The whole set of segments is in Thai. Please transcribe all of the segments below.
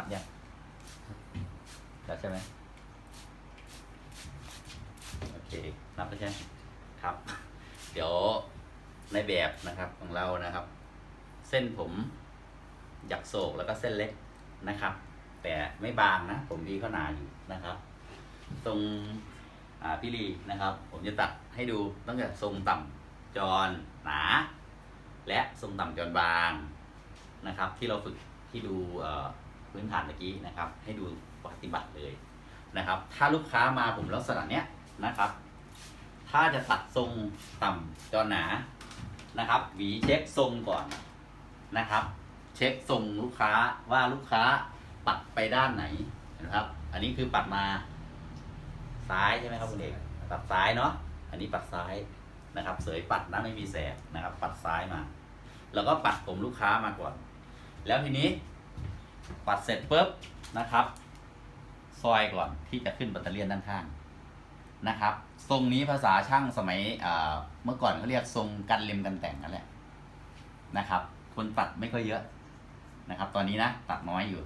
ตัดยังตัดใช่ไหมโอเคนับแล้วใช่ไหมครับ เดี๋ยวในแบบนะครับของเรานะครับ เส้นผมหยักโศกแล้วก็เส้นเล็กนะครับ แต่ไม่บางนะ ผมวีเขาหนาอยู่นะครับ ตรงพี่ลีนะครับ ผมจะตัดให้ดูตั้งแต่ทรงต่ำจรหนา และทรงต่ำจรบางนะครับ ที่เราฝึกที่ดู พื้นฐานเมื่อกี้นะครับ ให้ดูปฏิบัติเลยนะครับ ถ้าลูกค้ามาผมลักษณะเนี้ยนะครับ ถ้าจะตัดทรงต่ำจรหนานะครับ หวีเช็คทรงก่อนนะครับ เช็คทรงลูกค้าว่าลูกค้าปัดไปด้านไหนนะครับ อันนี้คือปัดมาซ้ายใช่ไหมครับคุณเอกปัดซ้ายเนาะอันนี้ปัดซ้ายนะครับ เสยปัดนะไม่มีแสบนะครับ ปัดซ้ายมา แล้วก็ปัดผมลูกค้ามาก่อน แล้วทีนี้ ปัดเสร็จปุ๊บนะครับ ซอยก่อนที่จะขึ้นแบตเตอรี่ยนด้านข้างนะครับ ทรงนี้ภาษาช่างสมัยเมื่อก่อนเขาเรียกทรงกันเล็มกันแต่งนั่นแหละนะครับ คนตัดไม่ค่อยเยอะนะครับ ตอนนี้นะตัดน้อยอยู่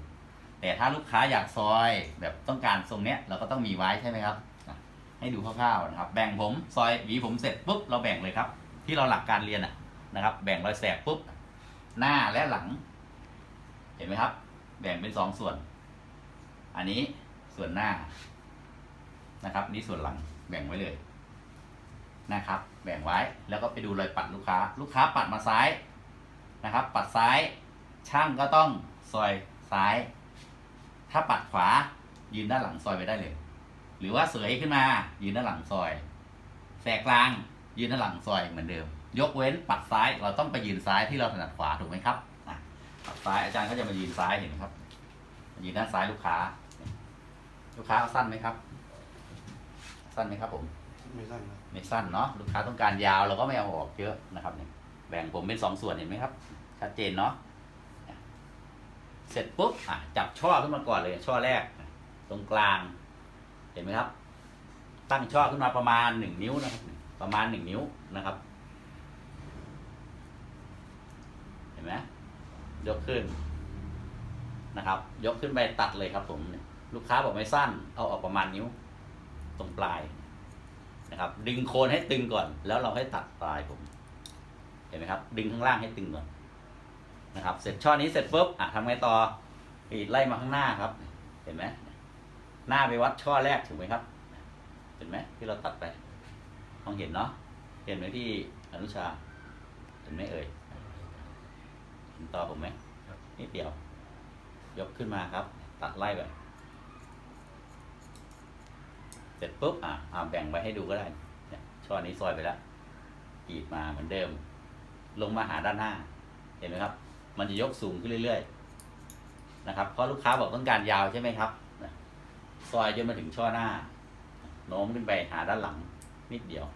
แต่ถ้าลูกค้าอยากซอยแบบต้องการทรงเนี้ยเราก็ต้องมีไว้ใช่ไหมครับ ให้ดูคร่าวๆนะครับ แบ่งผมซอยหวีผมเสร็จปุ๊บเราแบ่งเลยครับ ที่เราหลักการเรียนอะนะครับ แบ่งรอยแสกปุ๊บหน้าและหลัง เห็นไหมครับ แบ่งเป็นสองส่วน อันนี้ส่วนหน้านะครับ นี่ส่วนหลังแบ่งไว้เลยนะครับ แบ่งไว้แล้วก็ไปดูรอยปัดลูกค้า ลูกค้าปัดมาซ้ายนะครับ ปัดซ้ายช่างก็ต้องซอยซ้าย ถ้าปัดขวายืนด้านหลังซอยไปได้เลย หรือว่าเสยขึ้นมา ยืนด้านหลังซอยแสกกลางยืนด้านหลังซอยเหมือนเดิม ยกเว้นปัดซ้ายเราต้องไปยืนซ้ายที่เราถนัดขวาถูกไหมครับ ซ้ายอาจารย์ก็จะมายืนซ้ายเห็นไหมครับมายืนด้านซ้ายลูกค้า ลูกค้าเอาสั้นไหมครับ สั้นไหมครับผม ไม่สั้นครับไม่สั้นเนาะลูกค้าต้องการยาวเราก็ไม่เอาออกเยอะนะครับเนี่ยแบ่งผมเป็นสองส่วนเห็นไหมครับ ชัดเจนเนาะเสร็จปุ๊บอะจับช่อขึ้นมาก่อนเลย ช่อแรก ตรงกลาง เห็นไหมครับ ตั้งช่อขึ้นมาประมาณหนึ่งนิ้วนะครับ ประมาณหนึ่งนิ้วนะครับ เห็นไหม ยกขึ้นนะครับ ยกขึ้นไปตัดเลยครับ ผมลูกค้าบอกไม่สั้น เอาออกประมาณนิ้ว ตรงปลายนะครับ ดึงโคนให้ตึงก่อน แล้วเราให้ตัดปลายผม เห็นไหมครับ ดึงข้างล่างให้ตึงก่อนนะครับ เสร็จช่อนี้เสร็จปุ๊บอะทำไงต่อปีดไล่มาข้างหน้าครับ เห็นไหมหน้าไปวัดช่อแรกถูกไหมครับ เห็นไหมที่เราตัดไปมองเห็นเนาะเห็นไหมพี่อนุชาเห็นไหมเอ่ย ต่อผมไหมนิดเดียว ยกขึ้นมาครับ ตัดไล่ไปเสร็จปุ๊บอะอ่าแบ่งไปให้ดูก็ได้เนี่ยช่อนี้ซอยไปแล้วกรีดมาเหมือนเดิม ลงมาหาด้านหน้า เห็นไหมครับ มันจะยกสูงขึ้นเรื่อยๆนะครับเพราะลูกค้าบอกต้องการยาวใช่ไหมครับซอยจนมาถึงช่อหน้าโน้มขึ้นไปหาด้านหลังนิดเดียว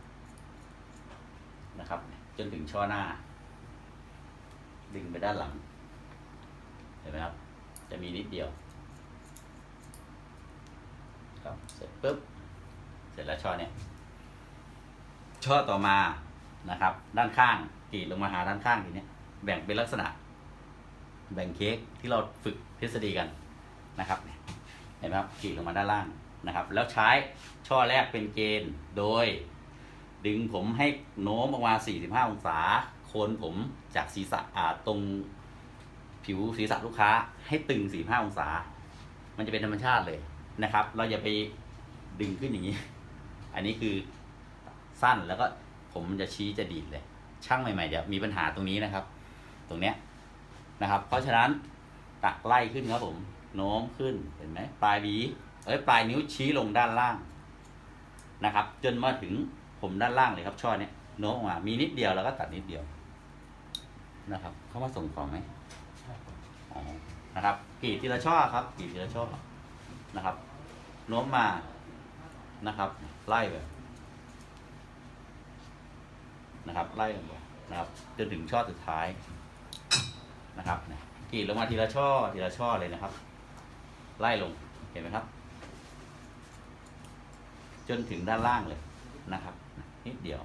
นะครับ จนถึงช่อหน้า ดึงไปด้านหลัง เห็นไหมครับ จะมีนิดเดียว ครับ เสร็จปุ๊บ เสร็จแล้วช่อเนี่ย ช่อต่อมานะครับ ด้านข้างกรีดลงมาหาด้านข้างทีเนี้ยแบ่งเป็นลักษณะ แบ่งเค้กที่เราฝึกทฤษฎีกันนะครับเห็นไหมครับกรีดลงมาด้านล่างนะครับ แล้วใช้ช่อแรกเป็นเกณฑ์โดย ดึงผมให้โน้มออกมา45 องศา โคนผมจากศีรษะอ่าตรงผิวศีรษะลูกค้า ให้ตึง 45 องศา มันจะเป็นธรรมชาติเลยนะครับ เราอย่าไปดึงขึ้นอย่างนี้ อันนี้คือสั้นแล้วก็ผมมันจะชี้จะดีดเลย ช่างใหม่ๆจะมีปัญหาตรงนี้นะครับ ตรงเนี้ยนะครับ เพราะฉะนั้นตักไล่ขึ้นครับผม โน้มขึ้นเห็นไหมปลายวีเอ้ยปลายนิ้วชี้ลงด้านล่างนะครับ จนมาถึงผมด้านล่างเลยครับช่อเนี้ยโน้มออกมามีนิดเดียวแล้วก็ตัดนิดเดียว นะครับ เข้ามาส่งของไหมอ๋อนะครับกรีดทีละช่อครับกรีดทีละช่อนะครับโน้มมานะครับ ไล่ไปนะครับ ไล่ลงไปนะครับจนถึงช่อสุดท้ายนะครับเนี่ยกรีดลงมาทีละช่อทีละช่อเลยนะครับ ไล่ลงเห็นไหมครับ จนถึงด้านล่างเลยนะครับนิดเดียว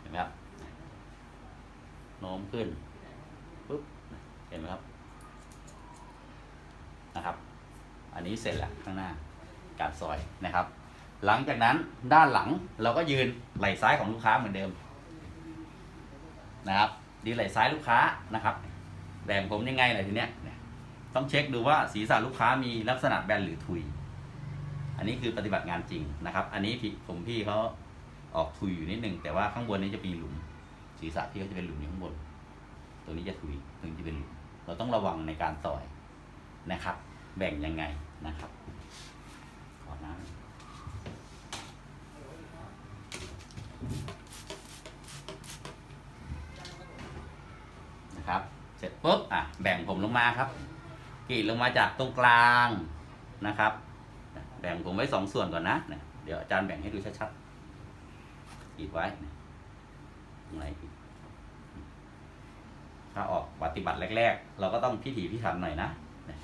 เห็นไหมครับ โน้มขึ้นปุ๊บเห็นไหมครับนะครับ อันนี้เสร็จแล้วข้างหน้าการซอยนะครับ หลังจากนั้นด้านหลังเราก็ยืนไหล่ซ้ายของลูกค้าเหมือนเดิมนะครับยืนไหล่ซ้ายลูกค้านะครับแบ่งผมยังไงล่ะทีเนี้ยต้องเช็คดูว่าศีรษะลูกค้ามีลักษณะแบนหรือทุย อันนี้คือปฏิบัติงานจริงนะครับ อันนี้พี่ผมพี่เขาออกทุยอยู่นิดนึงแต่ว่าข้างบนนี้จะมีหลุม ศีรษะพี่เขาจะเป็นหลุมอยู่ข้างบน ตัวนี้จะทุยตรงนี้จะเป็นหลุม เราต้องระวังในการต่อยนะครับ แบ่งยังไงนะครับ ขอน้ำนะครับเสร็จปุ๊บอะแบ่งผมลงมาครับกรีดลงมาจากตรงกลางนะครับ แบ่งผมไว้สองส่วนก่อนนะเนี่ยเดี๋ยวอาจารย์แบ่งให้ดูชัดๆกรีดไว้ เนี่ยตรงไหนอีกถ้าออกปฏิบัติแรก ๆ เราก็ต้องพิถีพิถันหน่อยนะเนี่ย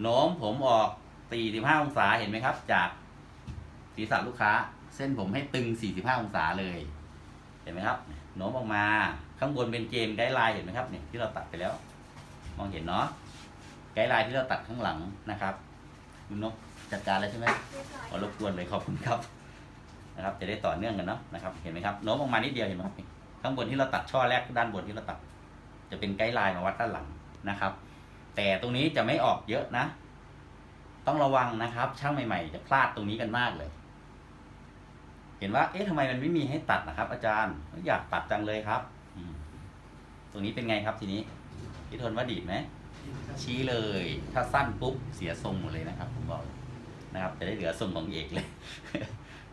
โน้มผมออก45องศาเห็นไหมครับ จากศีรษะลูกค้า เส้นผมให้ตึง45องศาเลย เห็นไหมครับเนี่ยโน้มออกมาข้างบนเป็นเกณฑ์ไกด์ไลน์เห็นไหมครับเนี่ยที่เราตัดไปแล้ว มองเห็นเนาะไกด์ไลน์ที่เราตัดข้างหลังนะครับคุณนกจัดการแล้วใช่ไหมขอรบกวนเลยขอบคุณครับนะครับ จะได้ต่อเนื่องกันเนาะนะครับ เห็นไหมครับโน้มออกมานิดเดียวเห็นไหมครับ ข้างบนที่เราตัดช่อแรกด้านบนที่เราตัด จะเป็นไกด์ไลน์มาวัดด้านหลังนะครับ แต่ตรงนี้จะไม่ออกเยอะนะ ต้องระวังนะครับ ช่างใหม่ ๆ จะพลาดตรงนี้กันมากเลย เห็นว่า เอ๊ะทำไมมันไม่มีให้ตัดนะครับ อาจารย์อยากตัดจังเลยครับอืมตรงนี้เป็นไงครับทีนี้พี่ทนว่าดีดไหมชี้เลย ถ้าสั้นปุ๊บเสียทรงหมดเลยนะครับผมบอกเลยนะครับจะได้เหลือทรงของเอกเลย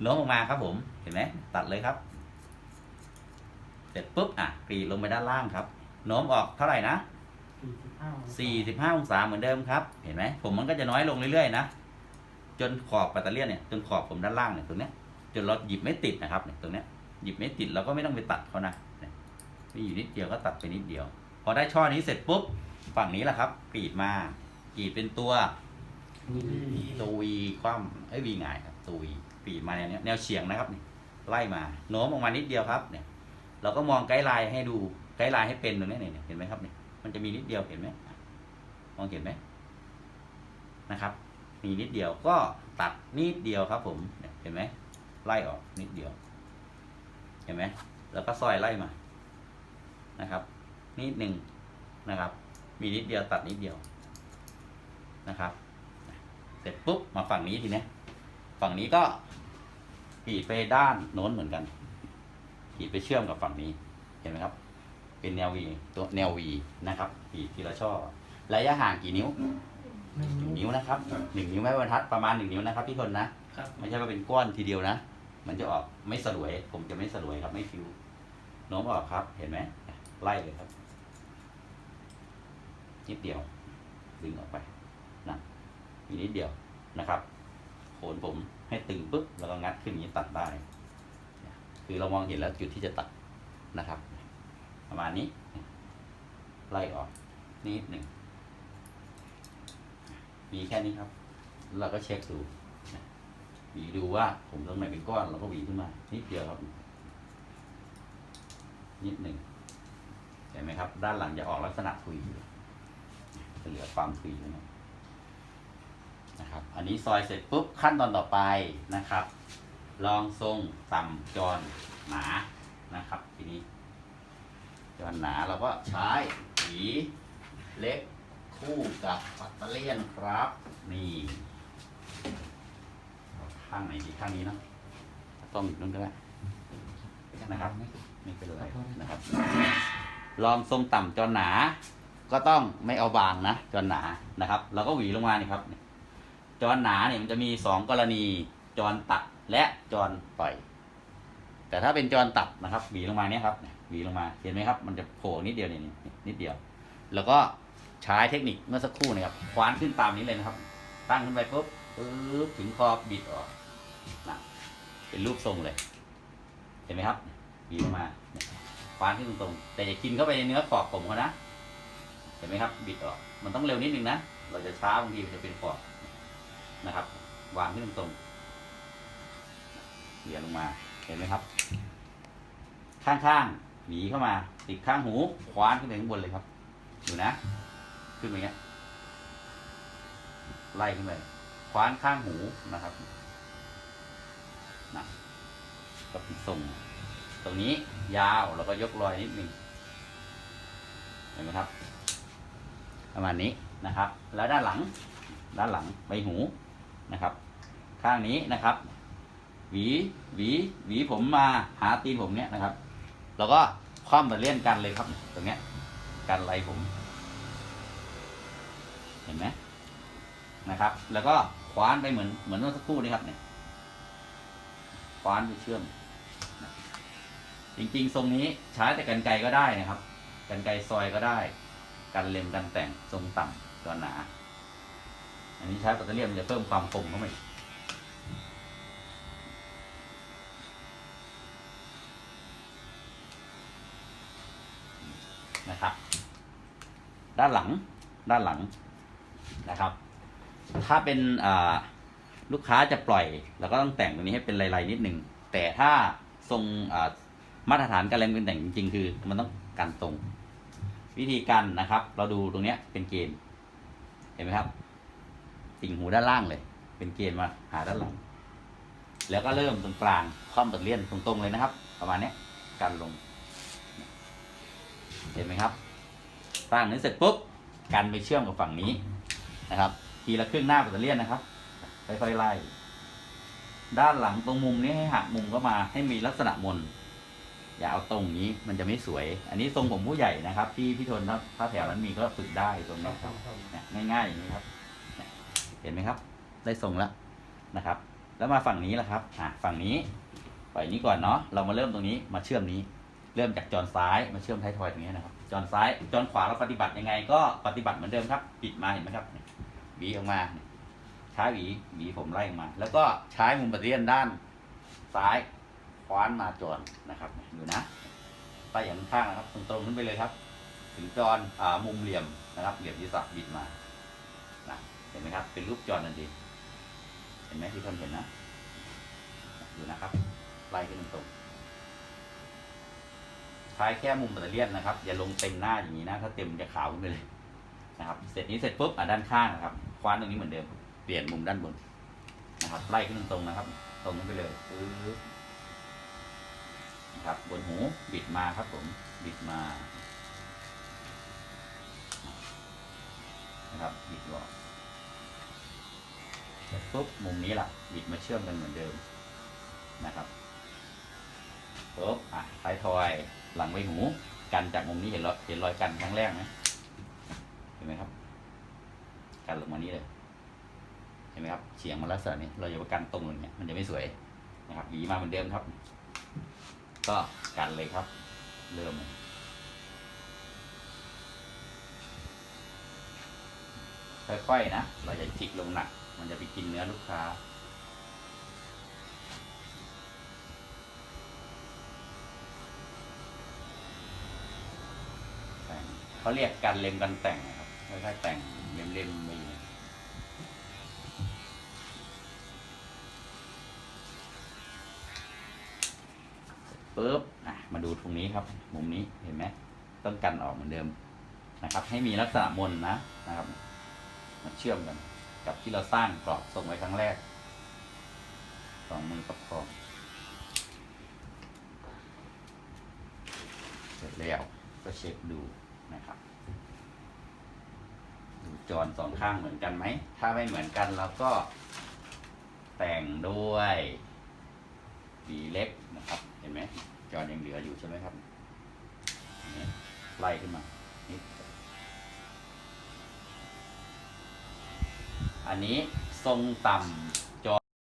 โน้มออกมาครับผมเห็นไหมตัดเลยครับเสร็จปุ๊บอะกรีดลงไปด้านล่างครับโน้มออกเท่าไหร่นะ45 องศาเหมือนเดิมครับ เห็นไหมผมมันก็จะน้อยลงเรื่อยๆนะ จนขอบปัตเตอร์เลียนเนี่ย จนขอบผมด้านล่างเนี่ยตรงเนี้ย จนเราหยิบไม่ติดนะครับเนี่ยตรงเนี้ย หยิบไม่ติดเราก็ไม่ต้องไปตัดเขานะเนี่ยมีอยู่นิดเดียวก็ตัดไปนิดเดียว พอได้ช่อนี้เสร็จปุ๊บ ฝั่งนี้แหละครับ กรีดมากรีดเป็นตัวตัววีคว่ำไอ้ยวีหงายครับตัววีปีดมาแนวเนี้ยแนวเฉียงนะครับนี่ไล่มาโน้มออกมานิดเดียวครับเนี่ย เราก็มองไกด์ไลน์ให้ดูไกด์ไลน์ให้เป็นตรงนี้เนี่ยเห็นไหมครับเนี่ยมันจะมีนิดเดียวเห็นไหมมองเห็นไหมนะครับ มีนิดเดียวก็ตัดนิดเดียวครับ ผมเห็นไหมไล่ออกนิดเดียว เห็นไหมแล้วก็ซอยไล่มานะครับ นิดหนึ่งนะครับ มีนิดเดียวตัดนิดเดียวนะครับ เสร็จปุ๊บมาฝั่งนี้ทีเนี้ยฝั่งนี้ก็กรีดไปด้านโน้นเหมือนกัน กรีดไปเชื่อมกับฝั่งนี้เห็นไหมครับ เป็นแนววีตัวแนววีนะครับกรีดทีละช่อ ระยะห่างกี่นิ้วหนึ่งนิ้วนะครับหนึ่งนิ้วแม่บรรทัดประมาณหนึ่งนิ้วนะครับพี่คนนะครับไม่ใช่ว่าเป็นก้อนทีเดียวนะ มันจะออกไม่สลวย ผมจะไม่สลวยครับไม่ฟิวโน้มออกครับ เห็นไหมไล่เลยครับนิดเดียวดึงออกไปนะมีนิดเดียวนะครับโคนผมให้ตึงปุ๊บแล้วก็งัดขึ้นอย่างนี้ตัดได้ คือเรามองเห็นแล้วจุดที่จะตัดนะครับ ประมาณนี้ไล่ออกนิดหนึ่งมีแค่นี้ครับ เราก็เช็คดูหวีดูว่าผมตรงไหนเป็นก้อนเราก็หวีขึ้นมานิดเดียวครับ นิดหนึ่งเห็นไหมครับ ด้านหลังจะออกลักษณะทุยจะเหลือความทุยนะครับ อันนี้ซอยเสร็จปุ๊บขั้นตอนต่อไปนะครับ ลองทรงต่ำจรหนานะครับ ทีนี้ จรหนาเราก็ใช้หวีเล็กคู่กับปัตเตเลียนครับ นี่ข้างไหนดีข้างนี้เนอะต้องอยู่นู่นก็ได้นะครับไม่เป็นไรนะครับ ลองทรงต่ำจรหนา ก็ต้องไม่เอาบางนะจรหนานะครับเราก็หวีลงมานี่ครับจรหนาเนี่ยมันจะมีสองกรณีจรตัด และจรปล่อย แต่ถ้าเป็นจรตัดนะครับหวีลงมาเนี่ยครับเนี่ยหวีลงมาเห็นไหมครับ มันจะโผล่นิดเดียวนี่นี่นิดเดียว แล้วก็ใช้เทคนิคเมื่อสักครู่นะครับคว้านขึ้นตามนี้เลยนะครับ ตั้งขึ้นไปปุ๊บปึ๊บถึงคอบิดออกนะเป็นรูปทรงเลย เห็นไหมครับหวีลงมาคว้านขึ้นตรงๆแต่อย่ากินเข้าไปในเนื้อขอบผมเขานะ เห็นไหมครับ บิดออก มันต้องเร็วนิดนึงนะ เราจะช้าบางทีมันจะเป็นขอบนะครับ วางขึ้นตรงๆ เหลียลงมา เห็นไหมครับ ข้างๆหวีเข้ามา ติดข้างหู คว้านขึ้นไปข้างบนเลยครับ ดูนะ ขึ้นไปอย่างเงี้ย ไล่ขึ้นไป คว้านข้างหูนะครับนะก็เป็นทรงตรงนี้ยาว แล้วก็ยกรอยนิดนึง เห็นไหมครับ ประมาณนี้นะครับ แล้วด้านหลัง ด้านหลังใบหูนะครับ ข้างนี้นะครับ หวีหวีหวีผมมาหาตีนผมเนี้ยนะครับ แล้วก็คว่ำแต่เลี่ยนกันเลยครับ ตรงเนี้ยกันไรผม เห็นไหมนะครับ แล้วก็คว้านไปเหมือนเหมือนเมื่อสักครู่นี้ครับเนี่ยคว้านไปเชื่อม จริงๆ ทรงนี้ใช้แต่กันไกก็ได้นะครับ กันไกซอยก็ได้ กันเล็มกันแต่งทรงต่ำตัวหนา อันนี้ใช้ปัตเตอร์เลียมจะเพิ่มความคมเข้าไปอีก นะครับ ด้านหลังด้านหลังนะครับ ถ้าเป็นลูกค้าจะปล่อยเราก็ต้องแต่งตรงนี้ให้เป็นลายๆนิดหนึ่งแต่ถ้าทรงมาตรฐานการเล็มกันแต่งจริงๆ คือมันต้องกันตรงวิธีการนะครับ เราดูตรงเนี้ยเป็นเกณฑ์เห็นไหมครับ ติ่งหูด้านล่างเลย เป็นเกณฑ์มาหาด้านหลังแล้วก็เริ่มตรงกลางคว่ำตัดเลี่ยนตรงๆเลยนะครับ ประมาณนี้กันลง เห็นไหมครับตั้งนี้เสร็จปุ๊บกันไปเชื่อมกับฝั่งนี้นะครับ ทีละครึ่งหน้าปัตเตอร์เลียนนะครับค่อยๆไล่ด้านหลังตรงมุมนี้ให้หักมุมเข้ามาให้มีลักษณะมน อย่าเอาตรงนี้มันจะไม่สวย อันนี้ทรงผมผู้ใหญ่นะครับที่พี่ทนถ้าถ้าแถวนั้นมีก็ฝึกได้ตรงนี้ครับเนี่ยง่ายๆอย่างนี้ครับเนี่ยเห็นไหมครับ ได้ทรงแล้วนะครับ แล้วมาฝั่งนี้แหละครับอะฝั่งนี้ปล่อยนี้ก่อนเนาะเรามาเริ่มตรงนี้มาเชื่อมนี้ เริ่มจากจอนซ้ายมาเชื่อมท้ายทอยตรงนี้นะครับ จอนซ้ายจอนขวาเราปฏิบัติยังไง ก็ปฏิบัติเหมือนเดิมครับ ปิดมาเห็นไหมครับเนี่ยหวีออกมาใช้หวีหวีผมไล่ออกมา แล้วก็ใช้มุมปฏิเลียนด้านซ้ายคว้านมาจอนนะครับดูนะไปอย่างข้างนะครับ ตรงๆขึ้นไปเลยครับ ถึงจอนอ่ามุมเหลี่ยมนะครับเหลี่ยมที่สับบิดมานะเห็นไหมครับ เป็นรูปจอนนั่นเองเห็นไหมที่ท่านเห็นนะดูนะครับไล่ขึ้นตรง ๆใช้แค่มุมแบตเตอเลียนนะครับ อย่าลงเต็มหน้าอย่างนี้นะ ถ้าเต็มจะขาวขึ้นไปเลยนะครับ เสร็จนี้เสร็จปุ๊บอะด้านข้างนะครับ คว้านตรงนี้เหมือนเดิม เปลี่ยนมุมด้านบนนะครับ ไล่ขึ้นตรงนะครับ ตรงขึ้นไปเลยปึ๊บนะครับ บนหูบิดมาครับผม บิดมานะครับ บิดออกเสร็จปุ๊บมุมนี้ล่ะ บิดมาเชื่อมกันเหมือนเดิมนะครับปุ๊บอะท้ายทอย หลังไว้หู กันจากมุมนี้เห็นรอยเห็นรอยกันครั้งแรกไหมเห็นไหมครับ กันลงมานี้เลย เห็นไหมครับเฉียงมาลักษณะนี้ เราอย่าไปกันตรงอย่างเงี้ยมันจะไม่สวยนะครับหวีมาเหมือนเดิมครับ ก็กันเลยครับ เริ่มค่อยๆนะ เราอย่าจิกลงหนัก มันจะไปกินเนื้อลูกค้า แต่ง เขาเรียกการเล็มกันแต่งครับค่อยๆแต่งเล็มๆมีปุ๊บมาดูตรงนี้ครับ มุมนี้เห็นไหมต้องกันออกเหมือนเดิมนะครับ ให้มีลักษณะมนนะนะครับมาเชื่อมกัน กับที่เราสร้างกรอบทรงไว้ครั้งแรกสองมือประคองเสร็จแล้วก็เช็คดู นะครับดูจอนสองข้างเหมือนกันไหม ถ้าไม่เหมือนกันเราก็แต่งด้วยหวีเล็บนะครับ เห็นไหมจอนยังเหลืออยู่ใช่ไหมครับไล่ขึ้นมานิดอันนี้ทรงต่ำ